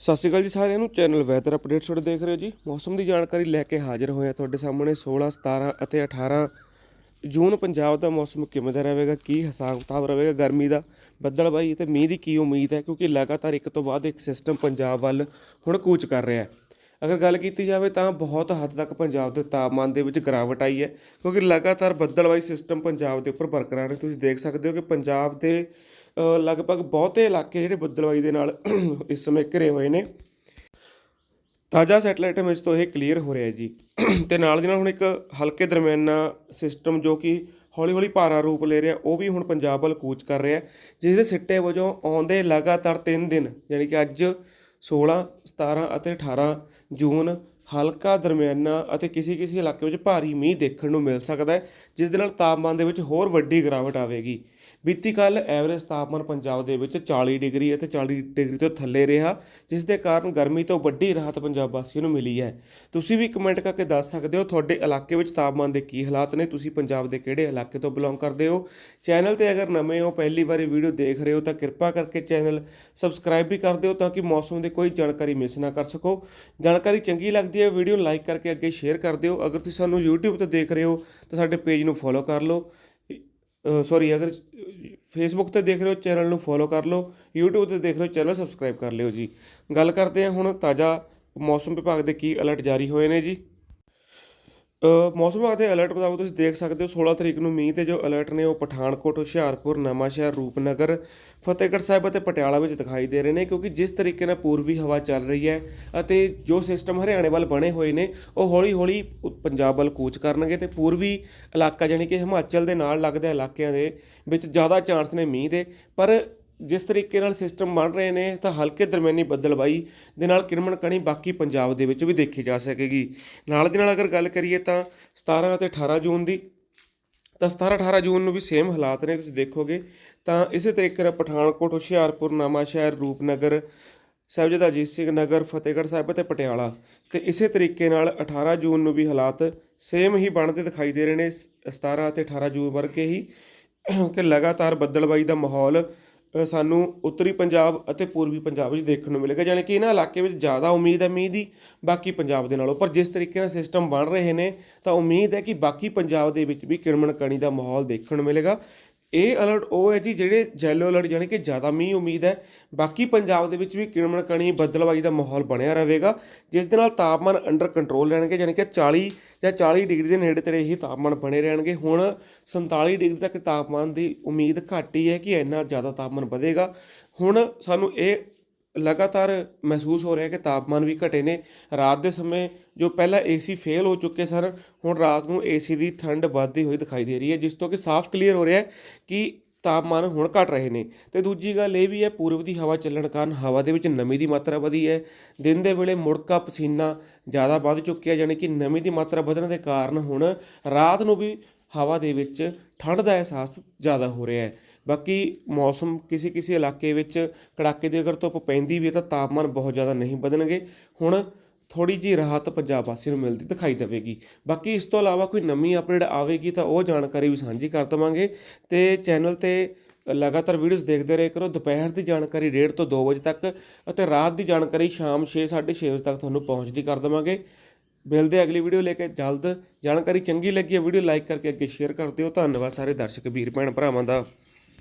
ਸਤਿ ਸ਼੍ਰੀ ਅਕਾਲ ਜੀ ਸਾਰਿਆਂ ਨੂੰ, ਚੈਨਲ ਵੈਦਰ ਅਪਡੇਟਸ ਤੁਹਾਡੇ ਦੇਖ ਰਹੇ ਹੋ ਜੀ। ਮੌਸਮ ਦੀ ਜਾਣਕਾਰੀ ਲੈ ਕੇ ਹਾਜ਼ਰ ਹੋਏ ਹਾਂ ਤੁਹਾਡੇ ਸਾਹਮਣੇ 16 17 ਅਤੇ 18 ਜੂਨ, ਪੰਜਾਬ ਦਾ ਮੌਸਮ ਕਿਵੇਂ ਦਾ ਰਹੇਗਾ, ਕੀ ਹਿਸਾਬ ਕਿਤਾਬ ਰਹੇਗਾ ਗਰਮੀ ਦਾ ਬੱਦਲਬਾਈ ਅਤੇ ਮੀਂਹ ਦੀ ਕੀ ਉਮੀਦ ਹੈ, ਕਿਉਂਕਿ ਲਗਾਤਾਰ ਇੱਕ ਤੋਂ ਬਾਅਦ ਇੱਕ ਸਿਸਟਮ ਪੰਜਾਬ ਵੱਲ ਹੁਣ ਕੂਚ ਕਰ ਰਿਹਾ ਹੈ। ਅਗਰ ਗੱਲ ਕੀਤੀ ਜਾਵੇ ਤਾਂ ਬਹੁਤ ਹੱਦ ਤੱਕ ਪੰਜਾਬ ਦੇ ਤਾਪਮਾਨ ਦੇ ਵਿੱਚ ਗਿਰਾਵਟ ਆਈ ਹੈ, ਕਿਉਂਕਿ ਲਗਾਤਾਰ ਬੱਦਲਬਾਈ ਸਿਸਟਮ ਪੰਜਾਬ ਦੇ ਉੱਪਰ ਬਰਕਰਾਰ ਹੈ। ਤੁਸੀਂ ਦੇਖ ਸਕਦੇ ਹੋ ਕਿ ਪੰਜਾਬ ਦੇ ਲਗਭਗ ਬਹੁਤੇ ਇਲਾਕੇ ਜਿਹੜੇ ਬੱਦਲਬਾਈ ਦੇ ਨਾਲ ਇਸ ਸਮੇਂ ਘਿਰੇ ਹੋਏ ਨੇ। ਤਾਜ਼ਾ ਸੈਟਲਾਈਟ ਇਮੇਜ ਤੋਂ ਇਹ ਕਲੀਅਰ ਹੋ ਰਿਹਾ ਜੀ। ਤੇ ਨਾਲ ਦੀ ਨਾਲ ਹੁਣ ਇੱਕ ਹਲਕੇ ਦਰਮਿਆਨਾ ਸਿਸਟਮ ਜੋ ਕਿ ਹੌਲੀ-ਹੌਲੀ ਭਾਰਾ ਰੂਪ ਲੈ ਰਿਹਾ, ਉਹ ਵੀ ਹੁਣ ਪੰਜਾਬ ਵੱਲ ਕੂਚ ਕਰ ਰਿਹਾ ਜਿਸ ਦੇ ਸਿੱਟੇ ਵਜੋਂ ਆਉਂਦੇ ਲਗਾਤਾਰ 3 ਦਿਨ ਯਾਨੀ ਕਿ ਅੱਜ 16 17 ਅਤੇ 18 ਜੂਨ ਹਲਕਾ ਦਰਮਿਆਨਾ ਅਤੇ ਕਿਸੇ ਕਿਸੇ ਇਲਾਕੇ ਵਿੱਚ ਭਾਰੀ ਮੀਂਹ ਦੇਖਣ ਨੂੰ ਮਿਲ ਸਕਦਾ ਹੈ, ਜਿਸ ਦੇ ਨਾਲ ਤਾਪਮਾਨ ਦੇ ਵਿੱਚ ਹੋਰ ਵੱਡੀ ਗਿਰਾਵਟ ਆਵੇਗੀ। ਬੀਤੀ ਕੱਲ ਐਵਰੇਜ ਤਾਪਮਾਨ ਪੰਜਾਬ ਦੇ ਵਿੱਚ 40 ਡਿਗਰੀ ਅਤੇ 40 ਡਿਗਰੀ ਤੋਂ ਥੱਲੇ ਰਿਹਾ, ਜਿਸ ਦੇ ਕਾਰਨ ਗਰਮੀ ਤੋਂ ਵੱਡੀ ਰਾਹਤ ਪੰਜਾਬ ਵਾਸੀਆਂ ਨੂੰ ਮਿਲੀ ਹੈ। ਤੁਸੀਂ ਵੀ ਕਮੈਂਟ ਕਰਕੇ ਦੱਸ ਸਕਦੇ ਹੋ ਤੁਹਾਡੇ ਇਲਾਕੇ ਵਿੱਚ ਤਾਪਮਾਨ ਦੇ ਕੀ ਹਾਲਾਤ ਨੇ, ਤੁਸੀਂ ਪੰਜਾਬ ਦੇ ਕਿਹੜੇ ਇਲਾਕੇ ਤੋਂ ਬਿਲੋਂਗ ਕਰਦੇ ਹੋ? ਚੈਨਲ ਤੇ ਅਗਰ ਨਵੇਂ ਹੋ, ਪਹਿਲੀ ਵਾਰੀ ਵੀਡੀਓ ਦੇਖ ਰਹੇ ਹੋ, ਤਾਂ ਕਿਰਪਾ ਕਰਕੇ ਚੈਨਲ ਸਬਸਕ੍ਰਾਈਬ ਵੀ ਕਰ ਦਿਓ ਤਾਂ ਕਿ ਮੌਸਮ ਦੀ ਕੋਈ ਜਾਣਕਾਰੀ ਮਿਸ ਨਾ ਕਰ ਸਕੋ। ਜਾਣਕਾਰੀ ਚੰਗੀ ਲੱਗਦੀ ਹੈ, ਵੀਡੀਓ ਨੂੰ ਲਾਈਕ ਕਰਕੇ ਅੱਗੇ ਸ਼ੇਅਰ ਕਰ ਦਿਓ। ਅਗਰ ਤੁਸੀਂ ਸਾਨੂੰ YouTube ਤੇ ਦੇਖ ਰਹੇ ਹੋ, ਤਾਂ ਸਾਡੇ ਪੇਜ ਨੂੰ ਫੋਲੋ ਕਰ ਲਓ। ਸੌਰੀ ਅਗਰ ਫੇਸਬੁੱਕ ਤੇ ਦੇਖ ਰਹੇ ਹੋ ਚੈਨਲ ਨੂੰ ਫੋਲੋ ਕਰ ਲਓ, YouTube ਤੇ ਦੇਖ ਰਹੇ ਹੋ ਚੈਨਲ ਸਬਸਕ੍ਰਾਈਬ ਕਰ ਲਿਓ ਜੀ। ਗੱਲ ਕਰਦੇ ਹਾਂ ਹੁਣ ਤਾਜ਼ਾ ਮੌਸਮ ਵਿਭਾਗ ਦੇ ਕੀ ਅਲਰਟ ਜਾਰੀ ਹੋਏ ਨੇ ਜੀ। ਮੌਸਮ ਵਿਭਾਗ ਦੇ ਅਲਰਟ ਮੁਤਾਬਕ ਤੁਸੀਂ ਦੇਖ ਸਕਦੇ ਹੋ 16 ਤਰੀਕ ਨੂੰ ਮੀਂਹ ਤੇ ਜੋ ਅਲਰਟ ਨੇ ਉਹ ਪਠਾਨਕੋਟ, ਹੁਸ਼ਿਆਰਪੁਰ, ਨਵਾਂਸ਼ਹਿਰ, ਰੂਪਨਗਰ, ਫਤਿਹਗੜ੍ਹ ਸਾਹਿਬ ਅਤੇ ਪਟਿਆਲਾ ਵਿੱਚ ਦਿਖਾਈ ਦੇ ਰਹੇ ਨੇ ਕਿਉਂਕਿ ਜਿਸ ਤਰੀਕੇ ਨਾਲ ਪੂਰਬੀ ਹਵਾ ਚੱਲ ਰਹੀ ਹੈ ਅਤੇ ਜੋ ਸਿਸਟਮ ਹਰਿਆਣੇ ਵੱਲ ਬਣੇ ਹੋਏ ਨੇ, ਉਹ ਹੌਲੀ-ਹੌਲੀ ਪੰਜਾਬ ਵੱਲ ਕੂਚ ਕਰਨਗੇ ਤੇ ਪੂਰਬੀ ਇਲਾਕਾ ਜਾਨੀ ਕਿ ਹਿਮਾਚਲ ਦੇ ਨਾਲ ਲੱਗਦੇ ਇਲਾਕਿਆਂ ਦੇ ਵਿੱਚ ਜ਼ਿਆਦਾ ਚਾਂਸ ਨੇ ਮੀਂਹ ਦੇ, ਪਰ ਜਿਸ ਤਰੀਕੇ ਨਾਲ ਸਿਸਟਮ ਬਣ ਰਹੇ ਨੇ, ਤਾਂ ਹਲਕੇ ਦਰਮਿਆਨੀ ਬੱਦਲਬਾਈ ਦੇ ਨਾਲ ਕਿਰਮਣ ਕਣੀ ਬਾਕੀ ਪੰਜਾਬ ਦੇ ਵਿੱਚ ਵੀ ਦੇਖੀ ਜਾ ਸਕੇਗੀ। ਨਾਲ ਦੀ ਨਾਲ ਅਗਰ ਗੱਲ ਕਰੀਏ ਤਾਂ 17 ਅਤੇ 18 ਜੂਨ ਦੀ, ਤਾਂ 17 18 ਜੂਨ ਨੂੰ ਵੀ ਸੇਮ ਹਾਲਾਤ ਨੇ, ਤੁਸੀਂ ਦੇਖੋਗੇ। ਤਾਂ ਇਸੇ ਤਰੀਕੇ ਨਾਲ ਪਠਾਨਕੋਟ, ਹੁਸ਼ਿਆਰਪੁਰ, ਨਵਾਂਸ਼ਹਿਰ, ਰੂਪਨਗਰ, ਸਾਹਿਬਜ਼ਾਦਾ ਅਜੀਤ ਸਿੰਘ ਨਗਰ, ਫਤਿਹਗੜ੍ਹ ਸਾਹਿਬ ਅਤੇ ਪਟਿਆਲਾ। ਤੇ ਇਸੇ ਤਰੀਕੇ ਨਾਲ 18 ਜੂਨ ਨੂੰ ਵੀ ਹਾਲਾਤ ਸੇਮ ਹੀ ਬਣਦੇ ਦਿਖਾਈ ਦੇ ਰਹੇ ਨੇ 17 ਅਤੇ 18 ਜੂਨ ਵਰਗੇ ਹੀ। ਕਿ ਲਗਾਤਾਰ ਬੱਦਲਬਾਈ ਦਾ ਮਾਹੌਲ ਸਾਨੂੰ ਉੱਤਰੀ ਪੰਜਾਬ ਅਤੇ ਪੂਰਬੀ ਪੰਜਾਬ ਵਿੱਚ ਦੇਖਣ ਨੂੰ ਮਿਲੇਗਾ ਯਾਨੀ ਕਿ ਇਹਨਾਂ ਇਲਾਕੇ ਵਿੱਚ ਜ਼ਿਆਦਾ ਉਮੀਦ ਹੈ ਮੀਂਹ ਦੀ, ਬਾਕੀ ਪੰਜਾਬ ਦੇ ਨਾਲੋਂ। ਪਰ ਜਿਸ ਤਰੀਕੇ ਨਾਲ ਸਿਸਟਮ ਬਣ ਰਹੇ ਨੇ, ਤਾਂ ਉਮੀਦ ਹੈ ਕਿ ਬਾਕੀ ਪੰਜਾਬ ਦੇ ਵਿੱਚ ਵੀ ਕਿਰਮਣ ਕਣੀ ਦਾ ਮਾਹੌਲ ਦੇਖਣ ਨੂੰ ਮਿਲੇਗਾ। ਇਹ ਅਲਰਟ ਉਹ ਹੈ ਜੀ, ਜਿਹੜੇ ਜੈਲੋ ਅਲਰਟ ਯਾਨੀ ਕਿ ਜ਼ਿਆਦਾ ਮੀਂਹ ਉਮੀਦ ਹੈ। ਬਾਕੀ ਪੰਜਾਬ ਦੇ ਵਿੱਚ ਵੀ ਕਿਰਮਣ ਕਣੀ ਬੱਦਲਬਾਈ ਦਾ ਮਾਹੌਲ ਬਣਿਆ ਰਹੇਗਾ। ਜਿਸ ਦੇ ਨਾਲ ਤਾਪਮਾਨ ਅੰਡਰ ਕੰਟਰੋਲ ਰਹਿਣਗੇ ਯਾਨੀ ਕਿ 40 ਜਾਂ 40 ਡਿਗਰੀ ਦੇ ਨੇੜੇ ਤੇੜੇ ਹੀ ਤਾਪਮਾਨ ਬਣੇ ਰਹਿਣਗੇ। ਹੁਣ 47 ਡਿਗਰੀ ਤੱਕ ਤਾਪਮਾਨ ਦੀ ਉਮੀਦ ਘੱਟ ਹੀ ਹੈ ਕਿ ਇੰਨਾ ਜ਼ਿਆਦਾ ਤਾਪਮਾਨ ਵਧੇਗਾ। ਹੁਣ ਸਾਨੂੰ ਇਹ ਲਗਾਤਾਰ ਮਹਿਸੂਸ ਹੋ ਰਿਹਾ ਕਿ ਤਾਪਮਾਨ ਵੀ ਘਟੇ ਨੇ। ਰਾਤ ਦੇ ਸਮੇਂ ਜੋ ਪਹਿਲਾਂ ਏਸੀ ਫੇਲ ਹੋ ਚੁੱਕੇ ਸਨ, ਹੁਣ ਰਾਤ ਨੂੰ ਏਸੀ ਦੀ ਠੰਡ ਵੱਧਦੀ ਹੋਈ ਦਿਖਾਈ ਦੇ ਰਹੀ ਹੈ, ਜਿਸ ਤੋਂ ਕਿ ਸਾਫ਼ ਕਲੀਅਰ ਹੋ ਰਿਹਾ ਹੈ ਕਿ ਤਾਪਮਾਨ ਹੁਣ ਘਟ ਰਹੇ ਨੇ। ਤੇ ਦੂਜੀ ਗੱਲ ਇਹ ਵੀ ਹੈ, ਪੂਰਬ ਦੀ ਹਵਾ ਚੱਲਣ ਕਾਰਨ ਹਵਾ ਦੇ ਵਿੱਚ ਨਮੀ ਦੀ ਮਾਤਰਾ ਵਧੀ ਹੈ। ਦਿਨ ਦੇ ਵੇਲੇ ਮੁੜਕਾ ਪਸੀਨਾ ਜ਼ਿਆਦਾ ਵੱਧ ਚੁੱਕਿਆ, ਯਾਨੀ ਕਿ ਨਮੀ ਦੀ ਮਾਤਰਾ ਵਧਣ ਦੇ ਕਾਰਨ ਹੁਣ ਰਾਤ ਨੂੰ ਵੀ ਹਵਾ ਦੇ ਵਿੱਚ ਠੰਡ ਦਾ ਅਹਿਸਾਸ ਜ਼ਿਆਦਾ ਹੋ ਰਿਹਾ ਹੈ। ਬਾਕੀ ਮੌਸਮ ਕਿਸੇ ਕਿਸੇ ਇਲਾਕੇ ਵਿੱਚ ਕੜਾਕੇ ਦੀ ਅਗਰ ਧੁੱਪ ਪੈਂਦੀ ਵੀ ਹੈ ਤਾਂ ਤਾਪਮਾਨ ਬਹੁਤ ਜ਼ਿਆਦਾ ਨਹੀਂ ਵਧਣਗੇ। ਹੁਣ ਥੋੜੀ ਜੀ ਰਾਹਤ ਪੰਜਾਬ ਵਾਸੀ ਨੂੰ ਮਿਲਦੀ ਦਿਖਾਈ ਦੇਵੇਗੀ। ਬਾਕੀ ਇਸ ਤੋਂ ਇਲਾਵਾ ਕੋਈ ਨਵੀਂ ਅਪਡੇਟ ਆਵੇਗੀ ਤਾਂ ਉਹ ਜਾਣਕਾਰੀ ਵੀ ਸਾਂਝੀ ਕਰ ਦਵਾਂਗੇ। ਤੇ ਚੈਨਲ ਤੇ ਲਗਾਤਾਰ ਵੀਡੀਓਜ਼ ਦੇਖਦੇ ਰਹੇ ਕਰੋ। ਦੁਪਹਿਰ ਦੀ ਜਾਣਕਾਰੀ 1:30 ਤੋਂ 2 ਵਜੇ ਤੱਕ ਅਤੇ ਰਾਤ ਦੀ ਜਾਣਕਾਰੀ ਸ਼ਾਮ 6 6:30 ਵਜੇ ਤੱਕ ਤੁਹਾਨੂੰ ਪਹੁੰਚਦੀ ਕਰ ਦਵਾਂਗੇ। ਮਿਲਦੇ ਹਾਂ ਅਗਲੀ ਵੀਡੀਓ ਲੈ ਕੇ। ਜਲਦ ਜਾਣਕਾਰੀ ਚੰਗੀ ਲੱਗੀ ਹੈ ਵੀਡੀਓ ਲਾਈਕ ਕਰਕੇ ਅੱਗੇ ਸ਼ੇਅਰ ਕਰ ਦਿਓ। ਧੰਨਵਾਦ ਸਾਰੇ ਦਰਸ਼ਕ, ਵੀਰ, ਭੈਣ, ਭਰਾਵਾਂ ਦਾ।